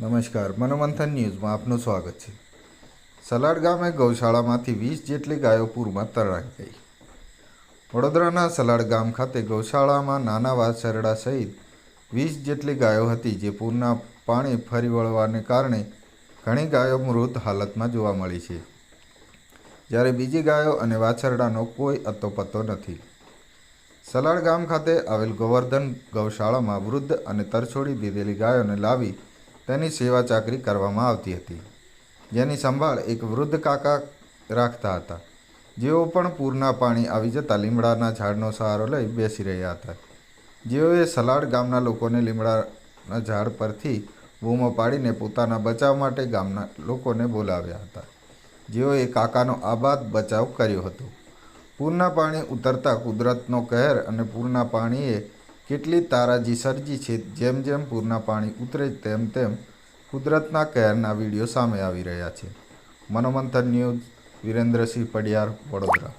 નમસ્કાર, મનોમંથન ન્યૂઝમાં આપનું સ્વાગત છે. સલાડ ગામે ગૌશાળામાંથી વીસ જેટલી ગાયો પૂરમાં તરાઈ ગઈ. વડોદરાના સલાડ ગામ ખાતે ગૌશાળામાં નાના વાછરડા સહિત વીસ જેટલી ગાયો હતી જે પૂરના પાણી ફરી વળવાને કારણે ઘણી ગાયો મૃત હાલતમાં જોવા મળી છે. જ્યારે બીજી ગાયો અને વાછરડાનો કોઈ અતોપતો નથી. સલાડ ગામ ખાતે આવેલ ગોવર્ધન ગૌશાળામાં વૃદ્ધ અને તરછોડી દીધેલી ગાયોને લાવી તેની સેવા ચાકરી કરવામાં આવતી હતી. જેની સંભાળ એક વૃદ્ધ કાકા રાખતા હતા. જેઓ પણ પૂરના પાણી આવી જતા લીમડાના ઝાડનો સહારો લઈ બેસી રહ્યા હતા. જેઓએ સલાડ ગામના લોકોને લીમડાના ઝાડ પરથી બૂમો પાડીને પોતાના બચાવ માટે ગામના લોકોને બોલાવ્યા હતા. જેઓએ કાકાનો આબાદ બચાવ કર્યો હતો. પૂરના પાણી ઉતરતા કુદરતનો કહેર અને પૂરના પાણીએ કેટલી તારાજી સર્જી છે, જેમ જેમ પૂરના પાણી ઉતરે તેમ તેમ કુદરતના કહેરના વીડિયો સામે આવી રહ્યા છે. મનોમંથન ન્યૂઝ, વિરેન્દ્રસિંહ પડિયાર, વડોદરા.